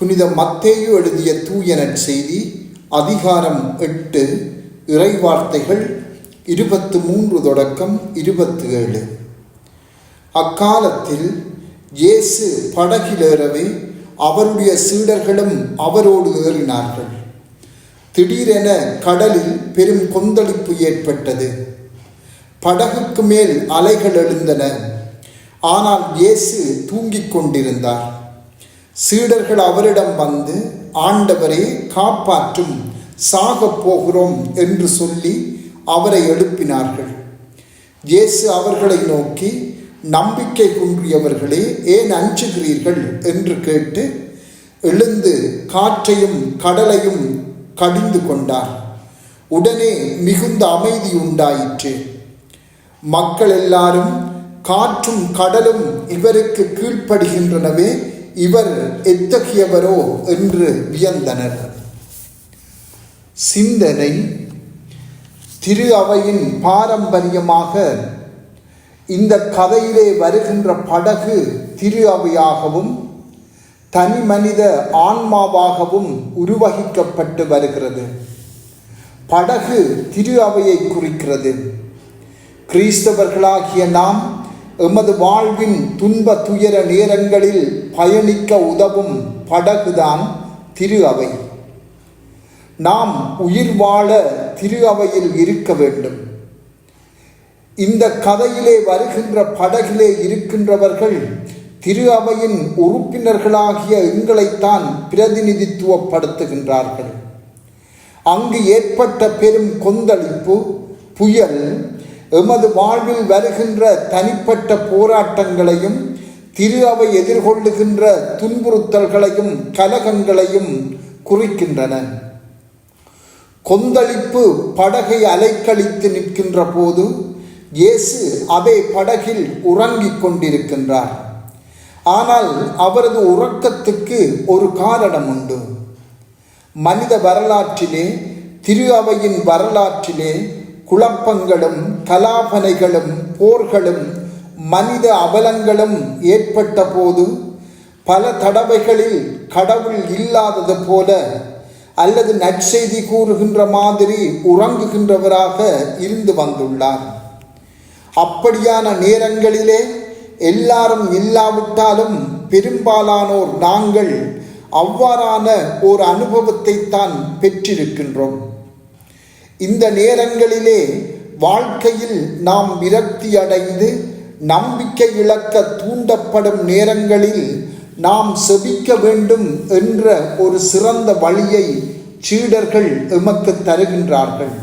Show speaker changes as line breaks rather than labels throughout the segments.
புனித மத்தேயு எழுதிய தூயனற் செய்தி அதிகாரம் எட்டு இறைவார்த்தைகள் இருபத்து மூன்று தொடக்கம் இருபத்து ஏழு அக்காலத்தில் இயேசு படகிலேறவே அவருடைய சீடர்களும் அவரோடு ஏறினார்கள். திடீரென கடலில் பெரும் கொந்தளிப்பு ஏற்பட்டது. படகுக்கு மேல் அலைகள் எழுந்தன. ஆனால் இயேசு தூங்கிக் கொண்டிருந்தார். சீடர்கள் அவரிடம் வந்து ஆண்டவரே காப்பாற்றும் சாகப் போகிறோம் என்று சொல்லி அவரை எழுப்பினார்கள். இயேசு அவர்களை நோக்கி நம்பிக்கை குன்றியவர்களே ஏன் அஞ்சுகிறீர்கள்? என்று கேட்டு எழுந்து காற்றையும் கடலையும் கடிந்து கொண்டார். உடனே மிகுந்த அமைதி உண்டாயிற்று. மக்கள் எல்லாரும் காற்றும் கடலும் இவருக்கு கீழ்ப்படுகின்றனவே இவர் எத்தகையவரோ என்று வியந்தனர். சிந்தனை திரு அவையின் பாரம்பரியமாக இந்த கதையிலே வருகின்ற படகு திரு அவையாகவும் தனி மனித ஆன்மாவாகவும் உருவகிக்கப்பட்டு வருகிறது. படகு திரு அவையை குறிக்கிறது. கிறிஸ்தவர்களாகிய நாம் எமது வாழ்வின் துன்ப துயர நேரங்களில் பயணிக்க உதவும் படகுதான் திரு அவை நாம் உயிர் வாழ திரு அவையில் இருக்க வேண்டும். இந்த கதையிலே வருகின்ற படகிலே இருக்கின்றவர்கள் திரு அவையின் உறுப்பினர்களாகிய எங்களைத்தான் பிரதிநிதித்துவப்படுத்துகின்றார்கள். அங்கு ஏற்பட்ட பெரும் கொந்தளிப்பு புயல் எமது வாழ்வில் வருகின்ற தனிப்பட்ட போராட்டங்களையும் திரு அவை எதிர்கொள்ளுகின்ற துன்புறுத்தல்களையும் கலகங்களையும் குறிக்கின்றன. கொந்தளிப்பு படகை அலைக்கழித்து நிற்கின்ற போது இயேசு அதே படகில் உறங்கிக் கொண்டிருக்கின்றார். ஆனால் அவரது உறக்கத்துக்கு ஒரு காரணம் உண்டு. மனித வரலாற்றிலே திரு அவையின் வரலாற்றிலே குழப்பங்களும் கலாபனைகளும் போர்களும் மனித அவலங்களும் ஏற்பட்ட போது பல தடவைகளில் கடவுள் இல்லாதது போல அல்லது நற்செய்தி கூறுகின்ற மாதிரி உறங்குகின்றவராக இருந்து வந்துள்ளார். அப்படியான நேரங்களிலே எல்லாரும் இல்லாவிட்டாலும் பெரும்பாலானோர் நாங்கள் அவ்வாறான ஒரு அனுபவத்தை தான் பெற்றிருக்கின்றோம். இந்த நேரங்களிலே வாழ்க்கையில் நாம் விரக்தி அடைந்து நம்பிக்கை இழக்க தூண்டப்படும் நேரங்களில் நாம் செபிக்க வேண்டும் என்ற ஒரு சிறந்த வழியை சீடர்கள் எமக்கு தருகின்றார்கள்.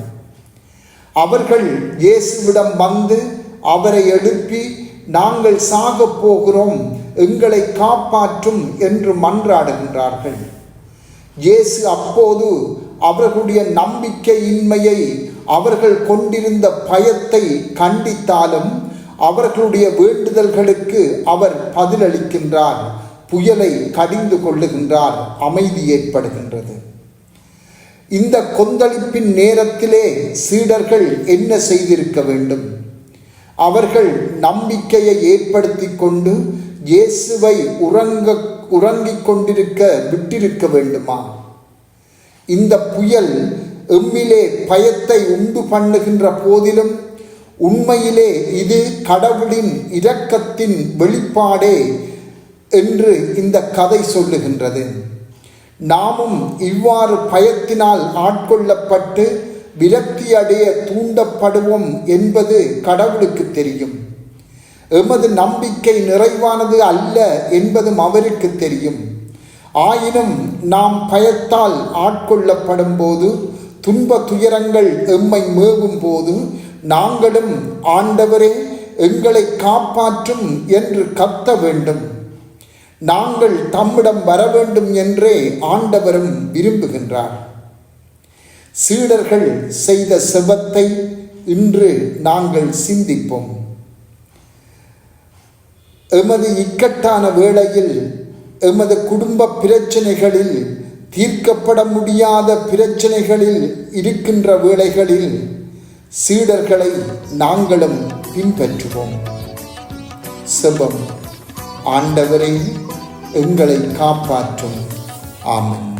அவர்கள் இயேசுவிடம் வந்து அவரை எழுப்பி நாங்கள் சாகப் போகிறோம் எங்களை காப்பாற்றும் என்று மன்றாடுகின்றார்கள். இயேசு அப்போது அவர்களுடைய நம்பிக்கையின்மையை அவர்கள் கொண்டிருந்த பயத்தை கண்டித்தாலும் அவர்களுடைய வேண்டுதல்களுக்கு அவர் பதிலளிக்கின்றார். புயலை கடிந்து கொள்ளுகின்றார். அமைதி ஏற்படுகின்றது. இந்த கொந்தளிப்பின் நேரத்திலே சீடர்கள் என்ன செய்திருக்க வேண்டும்? அவர்கள் நம்பிக்கையை ஏற்படுத்தி கொண்டு இயேசுவை உறங்க உறங்கிக் கொண்டிருக்க விட்டிருக்க வேண்டுமா? இந்த புயல் எம்மிலே பயத்தை உண்டு பண்ணுகின்ற போதிலும் உண்மையிலே இது கடவுளின் இரக்கத்தின் வெளிப்பாடே என்று இந்த கதை சொல்லுகின்றது. நாமும் இவ்வாறு பயத்தினால் ஆட்கொள்ளப்பட்டு விரக்தி அடைய தூண்டப்படுவோம் என்பது கடவுளுக்கு தெரியும். எமது நம்பிக்கை நிறைவானது அல்ல என்பதும் அவருக்கு தெரியும். ஆயினும் நாம் பயத்தால் ஆட்கொள்ளப்படும் போது துன்ப துயரங்கள் எம்மை மேவும் போது நாங்களும் ஆண்டவரே எங்களை காப்பாற்றும் என்று கத்த வேண்டும். நாங்கள் தம்மிடம் வர வேண்டும் என்றே ஆண்டவரும் விரும்புகின்றார். சீடர்கள் செய்த செபத்தை இன்று நாங்கள் சிந்திப்போம். எமது இக்கட்டான வேளையில் எமது குடும்ப பிரச்சனைகளில் தீர்க்கப்பட முடியாத பிரச்சனைகளில் இருக்கின்ற வேளைகளில் சீடர்களை நாங்களும் பின்பற்றுவோம். செபம் ஆண்டவரே எங்களை காப்பாற்றும். ஆமன்.